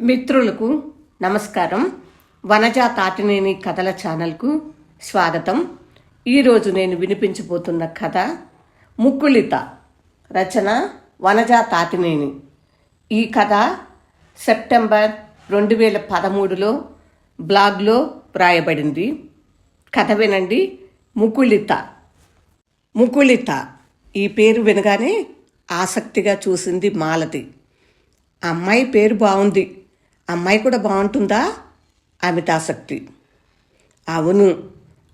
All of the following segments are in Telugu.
మిత్రులకు నమస్కారం. వనజా తాటినేని కథల ఛానల్కు స్వాగతం. ఈరోజు నేను వినిపించబోతున్న కథ ముక్కుళిత రచన వనజా తాటినేని. ఈ కథ సెప్టెంబర్ రెండు వేల పదమూడులో బ్లాగ్లో వ్రాయబడింది. కథ వినండి. ముకుళిత. ముకుళిత. ఈ పేరు వినగానే ఆసక్తిగా చూసింది మాలతి. అమ్మాయి పేరు బాగుంది అమ్మాయి కూడా బాగుంటుందా? అమితాసక్తి. అవును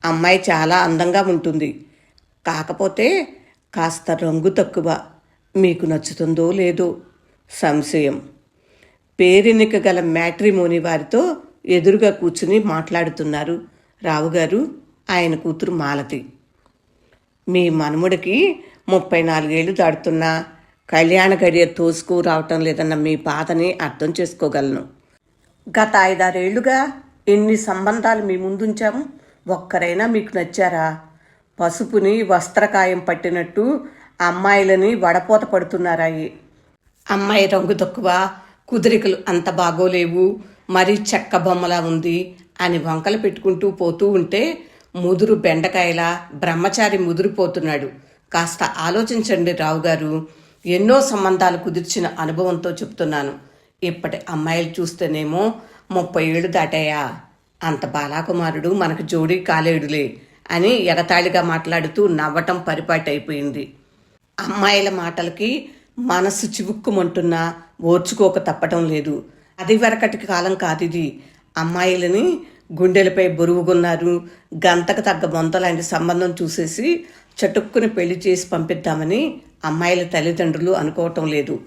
అమ్మాయి చాలా అందంగా ఉంటుంది. కాకపోతే కాస్త రంగు తక్కువ. మీకు నచ్చుతుందో లేదో సంశయం. పేరెన్నిక గల మ్యాట్రిమోని వారితో ఎదురుగా కూర్చుని మాట్లాడుతున్నారు. రావుగారు ఆయన కూతురు మాలతి. మీ మనుముడికి ముప్పై నాలుగేళ్ళు దాడుతున్నా కళ్యాణ గడియ తోసుకు రావటం లేదన్న మీ బాధని అర్థం చేసుకోగలను. గత ఐదారేళ్ళుగా ఎన్ని సంబంధాలు మీ ముందుంచాము? ఒక్కరైనా మీకు నచ్చారా? పసుపుని వస్త్రకాయం పట్టినట్టు అమ్మాయిలని వడపోత పడుతున్నారాయి అమ్మాయి రంగు తక్కువ కుదిరికలు అంత బాగోలేవు మరీ చెక్క బొమ్మలా ఉంది అని వంకలు పెట్టుకుంటూ పోతూ ఉంటే ముదురు బెండకాయలా బ్రహ్మచారి ముదిరిపోతున్నాడు. కాస్త ఆలోచించండి రావు గారు ఎన్నో సంబంధాలు కుదిర్చిన అనుభవంతో చెప్తున్నాను. ఇప్పటి అమ్మాయిలు చూస్తేనేమో ముప్పై ఏళ్ళు దాటాయా? అంత బాలాకుమారుడు మనకు జోడీ కాలేడులే అని ఎగతాళిగా మాట్లాడుతూ నవ్వటం పరిపాటైపోయింది. అమ్మాయిల మాటలకి మనసు చివుక్కుమంటున్నా ఓర్చుకోక తప్పటం లేదు. అది వరకటి కాలం కాదిది. అమ్మాయిలని గుండెలపై బరువుగున్నారు గంతకు తగ్గ బొంతలాంటి సంబంధం చూసేసి చటుక్కుని పెళ్ళి చేసి పంపిద్దామని అమ్మాయిల తల్లిదండ్రులు అనుకోవటం లేదు.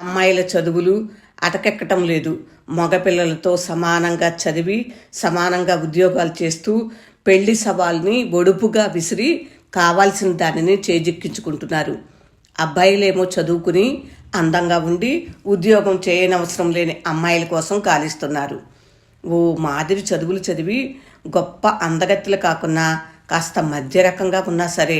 అమ్మాయిల చదువులు అటకెక్కటం లేదు. మగపిల్లలతో సమానంగా చదివి సమానంగా ఉద్యోగాలు చేస్తూ పెళ్ళి సవాల్ని ఒడుపుగా విసిరి కావాల్సిన దానిని చేజిక్కించుకుంటున్నారు. అబ్బాయిలేమో చదువుకుని అందంగా ఉండి ఉద్యోగం చేయనవసరం లేని అమ్మాయిల కోసం కాలిస్తున్నారు. ఓ మాదిరి చదువులు చదివి గొప్ప అందగత్తులు కాకున్నా కాస్త మధ్య రకంగా ఉన్నా సరే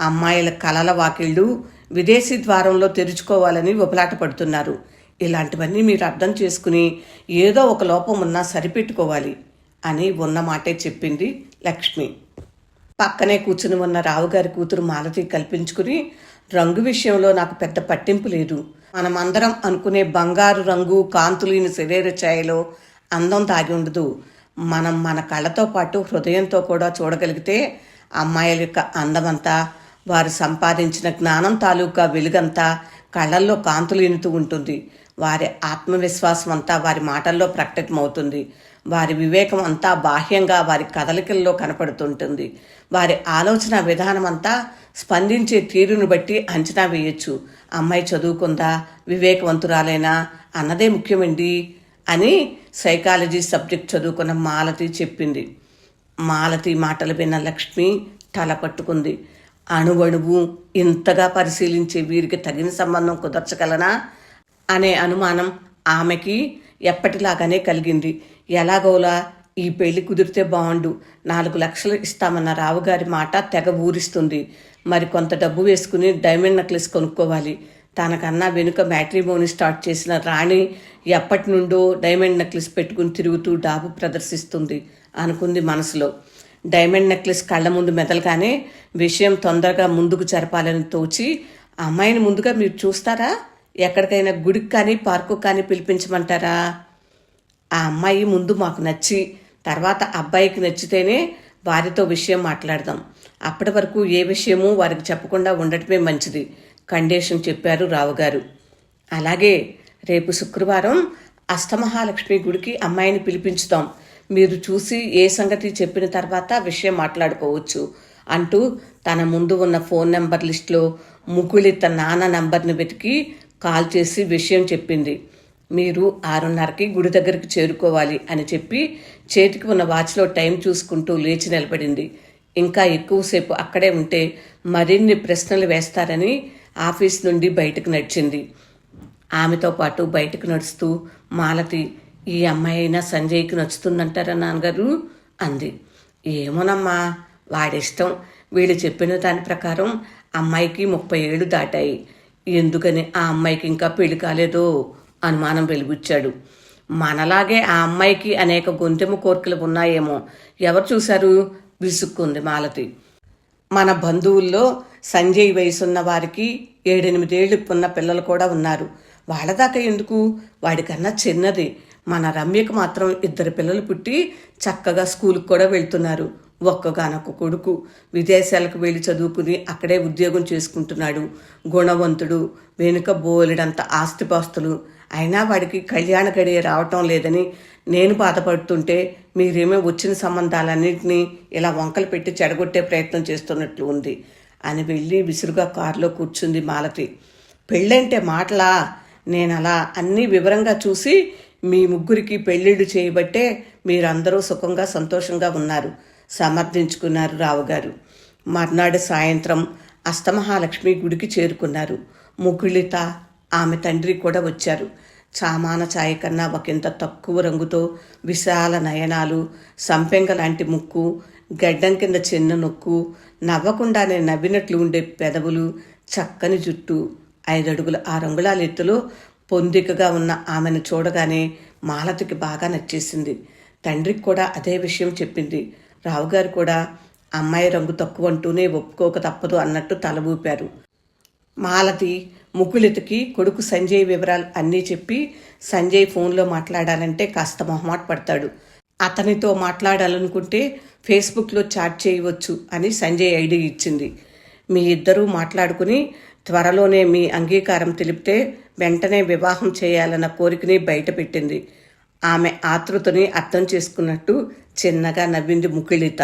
అమ్మాయిల కలల వాకిళ్ళు విదేశీ ద్వారంలో తెరుచుకోవాలని ఉపలాట పడుతున్నారు ఇలాంటివన్నీ మీరు అర్థం చేసుకుని ఏదో ఒక లోపం ఉన్నా సరిపెట్టుకోవాలి అని ఉన్న మాటే చెప్పింది లక్ష్మి. పక్కనే కూర్చుని ఉన్న రావుగారి కూతురు మాలతి కల్పించుకుని రంగు విషయంలో నాకు పెద్ద పట్టింపు లేదు. మనమందరం అనుకునే బంగారు రంగు కాంతులీని శరీర ఛాయలో అందం దాగి ఉండదు. మనం మన కళ్ళతో పాటు హృదయంతో కూడా చూడగలిగితే అమ్మాయిల యొక్క అందమంతా వారు సంపాదించిన జ్ఞానం తాలూకా వెలుగంతా కళ్ళల్లో కాంతులు ఎనుతూ ఉంటుంది. వారి ఆత్మవిశ్వాసం అంతా వారి మాటల్లో ప్రకటితమవుతుంది. వారి వివేకం అంతా బాహ్యంగా వారి కదలికల్లో కనపడుతుంటుంది. వారి ఆలోచన విధానం అంతా స్పందించే తీరును బట్టి అంచనా వేయొచ్చు. అమ్మాయి చదువుకుందా? వివేకవంతురాలేనా? అన్నదే ముఖ్యమండి అని సైకాలజీ సబ్జెక్ట్ చదువుకున్న మాలతి చెప్పింది. మాలతి మాటలు విన్న లక్ష్మి తల పట్టుకుంది. అణువణువు ఇంతగా పరిశీలించే వీరికి తగిన సంబంధం కుదర్చగలనా? అనే అనుమానం ఆమెకి ఎప్పటిలాగానే కలిగింది. ఎలాగోలా ఈ పెళ్ళి కుదిరితే బాగుండు నాలుగు లక్షలు ఇస్తామన్న రావుగారి మాట తెగ ఊరిస్తుంది. మరి కొంత డబ్బు వేసుకుని డైమండ్ నెక్లెస్ కొనుక్కోవాలి. తనకన్నా వెనుక మ్యాట్రిమోని స్టార్ట్ చేసిన రాణి ఎప్పటి నుండో డైమండ్ నెక్లెస్ పెట్టుకుని తిరుగుతూ డాబు ప్రదర్శిస్తుంది అనుకుంది మనసులో. డైమండ్ నెక్లెస్ కళ్ళ ముందు మెదలగానే విషయం తొందరగా ముందుకు జరపాలని తోచి అమ్మాయిని ముందుగా మీరు చూస్తారా? ఎక్కడికైనా గుడికి కానీ పార్కు కానీ పిలిపించమంటారా? ఆ అమ్మాయి ముందు మాకు నచ్చి తర్వాత అబ్బాయికి నచ్చితేనే వారితో విషయం మాట్లాడదాం. అప్పటి వరకు ఏ విషయమూ వారికి చెప్పకుండా ఉండటమే మంచిది కండేషన్ చెప్పారు రావుగారు. అలాగే రేపు శుక్రవారం అష్టమహాలక్ష్మి గుడికి అమ్మాయిని పిలిపించుదాం మీరు చూసి ఏ సంగతి చెప్పిన తర్వాత విషయం మాట్లాడుకోవచ్చు అంటూ తన ముందు ఉన్న ఫోన్ నెంబర్ లిస్టులో ముకుళిత నాన్న నంబర్ని వెతికి కాల్ చేసి విషయం చెప్పింది. మీరు ఆరున్నరకి గుడి దగ్గరికి చేరుకోవాలి అని చెప్పి చేతికి ఉన్న వాచ్లో టైం చూసుకుంటూ లేచి నిలబడింది. ఇంకా ఎక్కువసేపు అక్కడే ఉంటే మరిన్ని ప్రశ్నలు వేస్తారని ఆఫీస్ నుండి బయటకు నడిచింది. ఆమెతో పాటు బయటకు నడుస్తూ మాలతి ఈ అమ్మాయి అయినా సంజయ్కి నచ్చుతుందంటారా నాన్నగారు? అంది. ఏమోనమ్మా వాడిష్టం. వీళ్ళు చెప్పిన దాని ప్రకారం అమ్మాయికి ముప్పై ఏళ్ళు దాటాయి. ఎందుకని ఆ అమ్మాయికి ఇంకా పెళ్ళి కాలేదో అనుమానం వెలిబుచ్చాడు మనలాగే ఆ అమ్మాయికి అనేక గొంతెము కోర్కెలు ఉన్నాయేమో. ఎవరు చూశారు? విసుక్కుంది మాలతి. మన బంధువుల్లో సంజయ్ వయసున్న వారికి ఏడెనిమిదేళ్ళు ఉన్న పిల్లలు కూడా ఉన్నారు. వాళ్ళ దాకా ఎందుకు? వాడికన్నా చిన్నది. మన రమ్యకు మాత్రం ఇద్దరు పిల్లలు పుట్టి చక్కగా స్కూల్కి కూడా వెళ్తున్నారు. ఒక్కగానొక్క కొడుకు. విదేశాలకు వెళ్ళి చదువుకుని అక్కడే ఉద్యోగం చేసుకుంటున్నాడు. గుణవంతుడు వెనుక బోలెడంత ఆస్తిపాస్తులు. అయినా వాడికి కళ్యాణ గడియ రావటం లేదని నేను బాధపడుతుంటే మీరేమో వచ్చిన సంబంధాలన్నింటినీ ఇలా వంకలు పెట్టి చెడగొట్టే ప్రయత్నం చేస్తున్నట్లు ఉంది అని వెళ్ళి విసురుగా కారులో కూర్చుంది మాలతి. పెళ్ళంటే మాటలా? నేను అలా అన్నీ వివరంగా చూసి మీ ముగ్గురికి పెళ్ళిళ్ళు చేయబట్టే మీరందరూ సుఖంగా సంతోషంగా ఉన్నారు. సమర్థించుకున్నారు రావుగారు మర్నాడు సాయంత్రం అస్తమహాలక్ష్మి గుడికి చేరుకున్నారు. ముగ్గులిత ఆమె తండ్రి కూడా వచ్చారు. చామాన ఛాయ కన్నా ఒకంత తక్కువ రంగుతో విశాల నయనాలు సంపెంగ లాంటి ముక్కు గడ్డం కింద చిన్న నొక్కు నవ్వకుండానే నవ్వినట్లు ఉండే పెదవులు చక్కని జుట్టు ఐదడుగుల ఆ రంగుళాల ఎత్తులో పొందికగా ఉన్న ఆమెను చూడగానే మాలతికి బాగా నచ్చేసింది. తండ్రికి కూడా అదే విషయం చెప్పింది. రావుగారు కూడా అమ్మాయి రంగు తక్కువ అంటూనే ఒప్పుకోక తప్పదు అన్నట్టు తల ఊపారు. మాలతి ముగ్గులెతికి కొడుకు సంజయ్ వివరాలు అన్నీ చెప్పి సంజయ్ ఫోన్లో మాట్లాడాలంటే కాస్త మొహమాట పడతాడు. అతనితో మాట్లాడాలనుకుంటే ఫేస్బుక్లో చాట్ చేయవచ్చు అని సంజయ్ ఐడి ఇచ్చింది. మీ ఇద్దరూ మాట్లాడుకుని త్వరలోనే మీ అంగీకారం తెలిపితే వెంటనే వివాహం చేయాలన్న కోరికని బయటపెట్టింది. ఆమె ఆతృతని అర్థం చేసుకున్నట్టు చిన్నగా నవ్వింది ముకులిత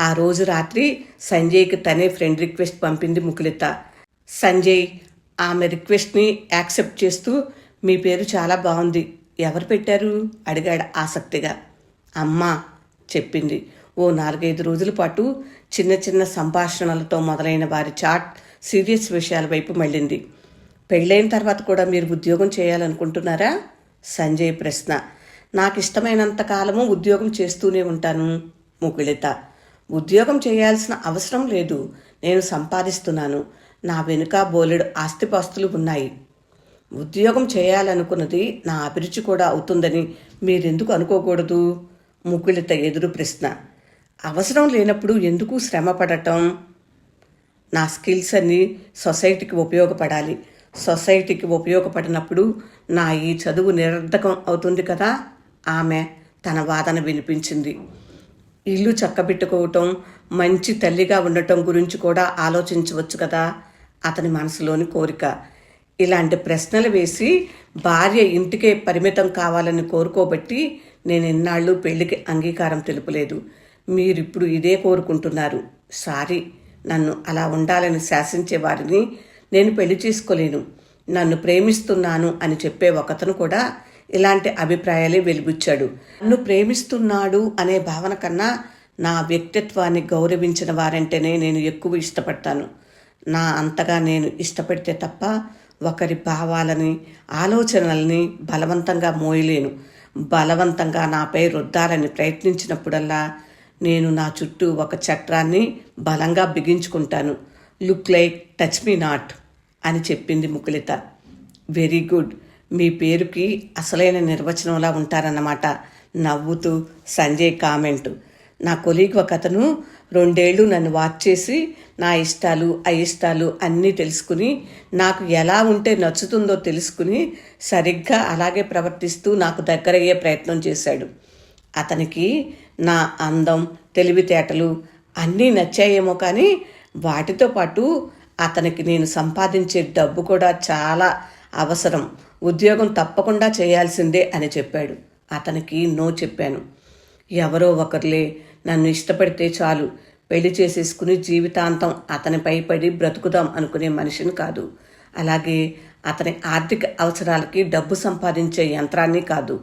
ఆ రోజు రాత్రి సంజయ్కి తనే ఫ్రెండ్ రిక్వెస్ట్ పంపింది ముకులిత సంజయ్ ఆమె రిక్వెస్ట్ని యాక్సెప్ట్ చేస్తూ మీ పేరు చాలా బాగుంది. ఎవరు పెట్టారు? అడిగాడు ఆసక్తిగా. అమ్మా చెప్పింది. ఓ నాలుగైదు రోజుల పాటు చిన్న చిన్న సంభాషణలతో మొదలైన వారి చాట్ సీరియస్ విషయాల వైపు మళ్ళింది. పెళ్ళైన తర్వాత కూడా మీరు ఉద్యోగం చేయాలనుకుంటున్నారా? సంజయ్ ప్రశ్న. నాకు ఇష్టమైనంత కాలము ఉద్యోగం చేస్తూనే ఉంటాను ముకుళిత. ఉద్యోగం చేయాల్సిన అవసరం లేదు నేను సంపాదిస్తున్నాను. నా వెనుక బోలెడు ఆస్తిపాస్తులు ఉన్నాయి. ఉద్యోగం చేయాలనుకున్నది నా అభిరుచి కూడా అవుతుందని మీరెందుకు అనుకోకూడదు? ముకుళిత ఎదురు ప్రశ్న. అవసరం లేనప్పుడు ఎందుకు శ్రమ పడటం నా స్కిల్స్ అన్నీ సొసైటీకి ఉపయోగపడాలి. సొసైటీకి ఉపయోగపడినప్పుడు నా ఈ చదువు నిరర్ధకం అవుతుంది కదా? ఆమె తన వాదన వినిపించింది. ఇల్లు చక్కబెట్టుకోవటం మంచి తల్లిగా ఉండటం గురించి కూడా ఆలోచించవచ్చు కదా? అతని మనసులోని కోరిక. ఇలాంటి ప్రశ్నలు వేసి భార్య ఇంటికే పరిమితం కావాలని కోరుకోబట్టి నేను ఇన్నాళ్ళు పెళ్ళికి అంగీకారం తెలుపలేదు. మీరిప్పుడు ఇదే కోరుకుంటున్నారు. సారీ నన్ను అలా ఉండాలని శాసించే వారిని నేను పెళ్ళి చేసుకోలేను. నన్ను ప్రేమిస్తున్నాను అని చెప్పే ఒకతను కూడా ఇలాంటి అభిప్రాయాలే వెలిబుచ్చాడు. నన్ను ప్రేమిస్తున్నాడు అనే భావన కన్నా నా వ్యక్తిత్వాన్ని గౌరవించిన వారంటేనే నేను ఎక్కువ ఇష్టపడతాను. నా అంతగా నేను ఇష్టపడితే తప్ప ఒకరి భావాలని ఆలోచనల్ని బలవంతంగా మోయలేను. బలవంతంగా నాపై రుద్దాలని ప్రయత్నించినప్పుడల్లా నేను నా చుట్టూ ఒక చక్రాన్ని బలంగా బిగించుకుంటాను. Look like touch me not. అని చెప్పింది ముకులిత వెరీ గుడ్. మీ పేరుకి అసలైన నిర్వచనంలా ఉంటారన్నమాట. నవ్వుతూ సంజయ్ కామెంట్. నా కొలీగ్ ఒక అతను రెండేళ్ళు నన్ను వాచ్ చేసి నా ఇష్టాలు అయిష్టాలు అన్నీ తెలుసుకుని నాకు ఎలా ఉంటే నచ్చుతుందో తెలుసుకుని సరిగ్గా అలాగే ప్రవర్తిస్తూ నాకు దగ్గరయ్యే ప్రయత్నం చేశాడు. అతనికి నా అందం తెలివితేటలు అన్నీ నచ్చాయేమో కానీ వాటితో పాటు అతనికి నేను సంపాదించే డబ్బు కూడా చాలా అవసరం. ఉద్యోగం తప్పకుండా చేయాల్సిందే అని చెప్పాడు. అతనికి నో చెప్పాను. ఎవరో ఒకరులే నన్ను ఇష్టపడితే చాలు. పెళ్ళి చేసేసుకుని జీవితాంతం అతనిపై పడి బ్రతుకుదాం అనుకునే మనిషిని కాదు. అలాగే అతని ఆర్థిక అవసరాలకి డబ్బు సంపాదించే యంత్రాన్ని కాదు.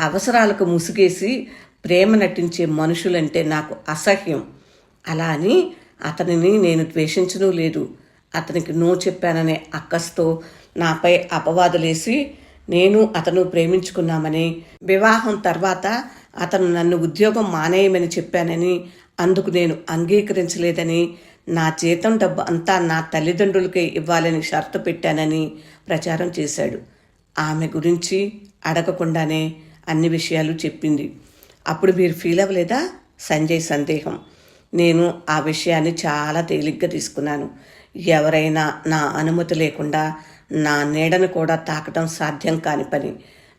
అవసరాలకు ముసుగేసి ప్రేమ నటించే మనుషులంటే నాకు అసహ్యం. అలా అని అతనిని నేను ద్వేషించను లేదు. అతనికి నో చెప్పాననే అక్కస్తో నాపై అపవాదులేసి నేను అతను ప్రేమించుకున్నామని వివాహం తర్వాత అతను నన్ను ఉద్యోగం మానేయమని చెప్పానని అందుకు నేను అంగీకరించలేదని నా జీతం డబ్బు అంతా నా తల్లిదండ్రులకే ఇవ్వాలని షరతు పెట్టానని ప్రచారం చేశాడు. ఆమె గురించి అడగకుండానే అన్ని విషయాలు చెప్పింది. అప్పుడు మీరు ఫీల్ అవ్వలేదా? సంజయ్ సందేహం. నేను ఆ విషయాన్ని చాలా తేలిగ్గా తీసుకున్నాను. ఎవరైనా నా అనుమతి లేకుండా నా నీడను కూడా తాకటం సాధ్యం కాని పని.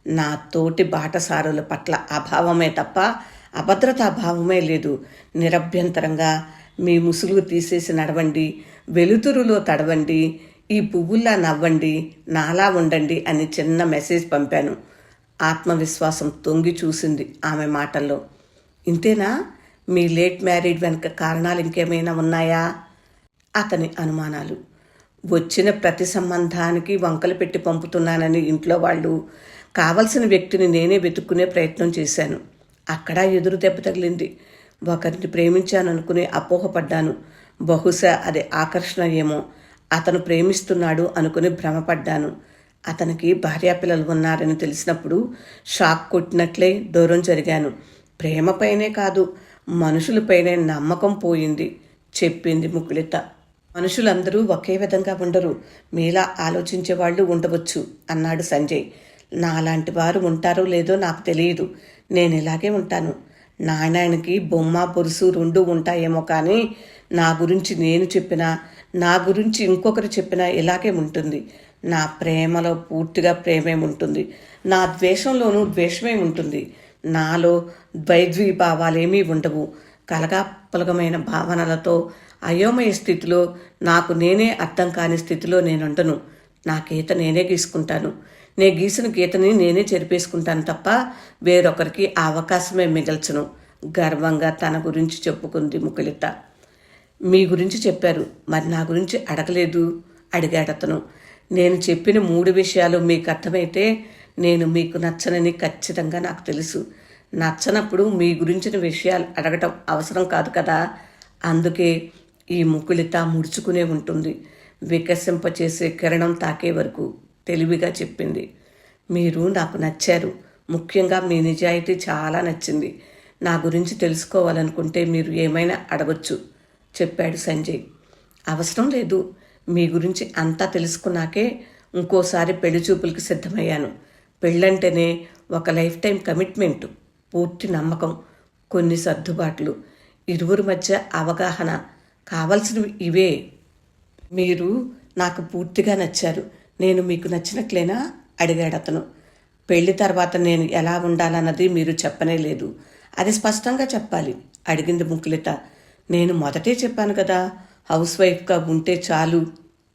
నా తోటి బాటసారుల పట్ల అభావమే తప్ప అభద్రతా భావమే లేదు. నిరభ్యంతరంగా మీ ముసుగు తీసేసి నడవండి. వెలుతురులో తడవండి. ఈ పువ్వుల్లా నవ్వండి. నాలా ఉండండి అని చిన్న మెసేజ్ పంపాను. ఆత్మవిశ్వాసం తొంగి చూసింది ఆమె మాటల్లో. ఇంతేనా? మీ లేట్ మ్యారీడ్ వెనుక కారణాలు ఇంకేమైనా ఉన్నాయా? అతని అనుమానాలు. వచ్చిన ప్రతి సంబంధానికి వంకలు పెట్టి పంపుతున్నానని ఇంట్లో వాళ్ళు. కావలసిన వ్యక్తిని నేనే వెతుక్కునే ప్రయత్నం చేశాను. అక్కడ ఎదురు దెబ్బ తగిలింది. ఒకరిని ప్రేమించాననుకుని అపోహపడ్డాను. బహుశా అది ఆకర్షణ ఏమో. అతను ప్రేమిస్తున్నాడు అనుకుని భ్రమపడ్డాను. అతనికి భార్యాపిల్లలు ఉన్నారని తెలిసినప్పుడు షాక్ కొట్టినట్లే దూరం జరిగాను. ప్రేమపైనే కాదు మనుషులపైనే నమ్మకం పోయింది చెప్పింది ముకులిత మనుషులందరూ ఒకే విధంగా ఉండరు. మీలా ఆలోచించే వాళ్ళు ఉండవచ్చు అన్నాడు సంజయ్. నాలాంటి వారు ఉంటారో లేదో నాకు తెలియదు. నేను ఇలాగే ఉంటాను. నాయనాయనకి బొమ్మ పొరుసు రెండు ఉంటాయేమో కానీ నా గురించి నేను చెప్పినా నా గురించి ఇంకొకరు చెప్పినా ఇలాగే ఉంటుంది. నా ప్రేమలో పూర్తిగా ప్రేమే ఉంటుంది. నా ద్వేషంలోనూ ద్వేషమే ఉంటుంది. నాలో ద్వైద్వీభావాలేమీ ఉండవు. కలగాపలగమైన భావనలతో అయోమయ స్థితిలో నాకు నేనే అర్థం కాని స్థితిలో నేనుండను. నా గీత నేనే గీసుకుంటాను. నే గీసిన గీతని నేనే చెరిపేసుకుంటాను తప్ప వేరొకరికి ఆ అవకాశమే మిగల్చను. గర్వంగా తన గురించి చెప్పుకుంది ముకులిత మీ గురించి చెప్పారు. మరి నా గురించి అడగలేదు అడిగాడతను నేను చెప్పిన మూడు విషయాలు మీకు అర్థమైతే నేను మీకు నచ్చనని ఖచ్చితంగా నాకు తెలుసు. నచ్చనప్పుడు మీ గురించిన విషయాలు అడగటం అవసరం కాదు కదా. అందుకే ఈ ముకులిత ముడుచుకునే ఉంటుంది. వికసింపచేసే కిరణం తాకే వరకు తెలివిగా చెప్పింది. మీరు నాకు నచ్చారు. ముఖ్యంగా మీ నిజాయితీ చాలా నచ్చింది. నా గురించి తెలుసుకోవాలనుకుంటే మీరు ఏమైనా అడగొచ్చు చెప్పాడు సంజయ్. అవసరం లేదు. మీ గురించి అంతా తెలుసుకున్నాకే ఇంకోసారి పెళ్ళి చూపులకి సిద్ధమయ్యాను. పెళ్ళంటేనే ఒక లైఫ్ టైం కమిట్మెంట్ పూర్తి నమ్మకం కొన్ని సర్దుబాట్లు ఇరువురి మధ్య అవగాహన కావలసినవి ఇవే. మీరు నాకు పూర్తిగా నచ్చారు. నేను మీకు నచ్చినట్లేనా? అడిగాడు అతను. పెళ్ళి తర్వాత నేను ఎలా ఉండాలన్నది మీరు చెప్పనే లేదు. అది స్పష్టంగా చెప్పాలి అడిగింది ముకులిత నేను మొదటే చెప్పాను కదా హౌస్ వైఫ్గా ఉంటే చాలు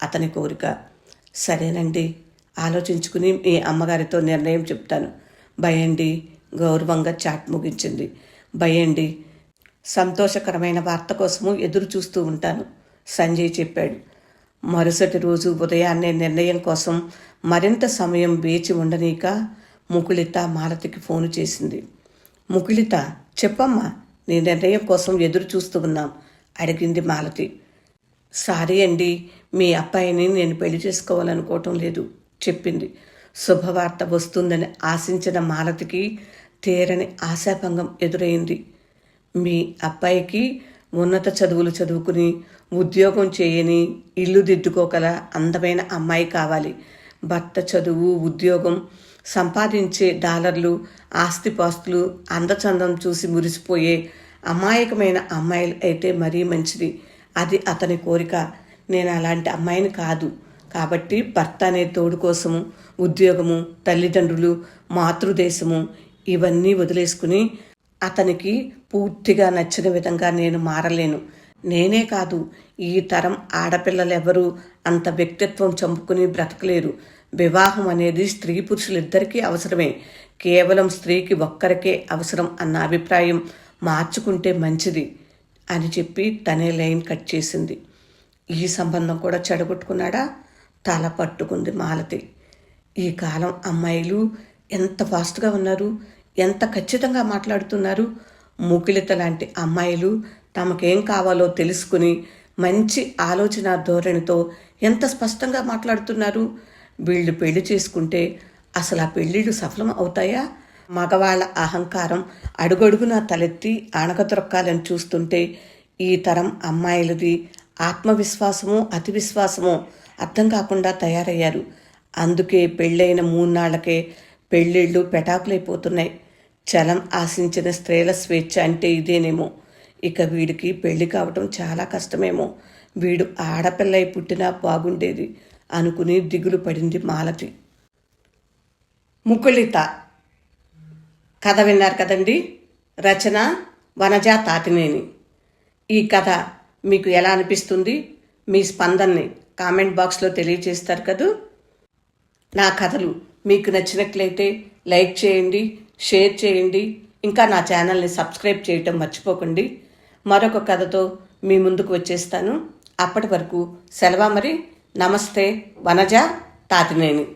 అతని కోరిక. సరేనండి ఆలోచించుకుని మీ అమ్మగారితో నిర్ణయం చెప్తాను. భయండి గౌరవంగా చాట్ ముగించింది. భయండి సంతోషకరమైన వార్త కోసము ఎదురు చూస్తూ ఉంటాను. సంజయ్ చెప్పాడు. మరుసటి రోజు ఉదయాన్నే నిర్ణయం కోసం మరింత సమయం వేచి ఉండనీక ముకులిత మాలతికి ఫోను చేసింది. ముకులిత చెప్పమ్మా నీ నిర్ణయం కోసం ఎదురు చూస్తూ ఉన్నాం అడిగింది మాలతి. సారీ అండి మీ అబ్బాయిని నేను పెళ్ళి చేసుకోవాలనుకోవటం లేదు చెప్పింది. శుభవార్త వస్తుందని ఆశించిన మాలతికి తీరని ఆశాభంగం ఎదురైంది. మీ అబ్బాయికి ఉన్నత చదువులు చదువుకుని ఉద్యోగం చేయని ఇల్లు దిద్దుకోగల అందమైన అమ్మాయి కావాలి. భర్త చదువు ఉద్యోగం సంపాదించే డాలర్లు ఆస్తిపాస్తులు అందచందం చూసి మురిసిపోయే అమాయకమైన అమ్మాయిలు అయితే మరీ మంచిది. అది అతని కోరిక. నేను అలాంటి అమ్మాయిని కాదు. కాబట్టి భర్త అనే తోడు కోసము ఉద్యోగము తల్లిదండ్రులు మాతృదేశము ఇవన్నీ వదిలేసుకుని అతనికి పూర్తిగా నచ్చిన విధంగా నేను మారలేను. నేనే కాదు ఈ తరం ఆడపిల్లలెవరూ అంత వ్యక్తిత్వం చంపుకుని బ్రతకలేరు. వివాహం అనేది స్త్రీ పురుషులిద్దరికీ అవసరమే. కేవలం స్త్రీకి ఒక్కరికే అవసరం అన్న అభిప్రాయం మార్చుకుంటే మంచిది అని చెప్పి తనే లైన్ కట్ చేసింది. ఈ సంబంధం కూడా చెడగొట్టుకున్నాడా? తల పట్టుకుంది మాలతి. ఈ కాలం అమ్మాయిలు ఎంత ఫాస్ట్గా ఉన్నారు? ఎంత ఖచ్చితంగా మాట్లాడుతున్నారు? ముకిలిత లాంటి అమ్మాయిలు తమకేం కావాలో తెలుసుకుని మంచి ఆలోచన ధోరణితో ఎంత స్పష్టంగా మాట్లాడుతున్నారు? వీళ్ళు పెళ్ళి చేసుకుంటే అసలు ఆ పెళ్ళిళ్ళు సఫలం అవుతాయా? మగవాళ్ళ అహంకారం అడుగడుగున తలెత్తి ఆనకతొరక్కాలని చూస్తుంటే ఈ తరం అమ్మాయిలది ఆత్మవిశ్వాసమో అతివిశ్వాసమో అర్థం కాకుండా తయారయ్యారు. అందుకే పెళ్ళైన మూన్నాళ్ళకే పెళ్ళిళ్ళు పెటాకులైపోతున్నాయి. చలం ఆశించిన స్త్రీల స్వేచ్ఛ అంటే ఇదేనేమో. ఇక వీడికి పెళ్ళి కావటం చాలా కష్టమేమో. వీడు ఆడపిల్లై పుట్టినా బాగుండేది అనుకుని దిగులు పడింది మాలతి. ముకుళిత. కథ విన్నారు కదండి? రచన వనజా తాతినేని. ఈ కథ మీకు ఎలా అనిపిస్తుంది? మీ స్పందనని కామెంట్ బాక్స్లో తెలియజేస్తారు కదూ? నా కథలు మీకు నచ్చినట్లయితే లైక్ చేయండి షేర్ చేయండి. ఇంకా నా ఛానల్ని సబ్స్క్రైబ్ చేయటం మర్చిపోకండి. మరొక కథతో మీ ముందుకు వచ్చేస్తాను. అప్పటి వరకు సెలవు మరి. నమస్తే వనజ తాతినేని.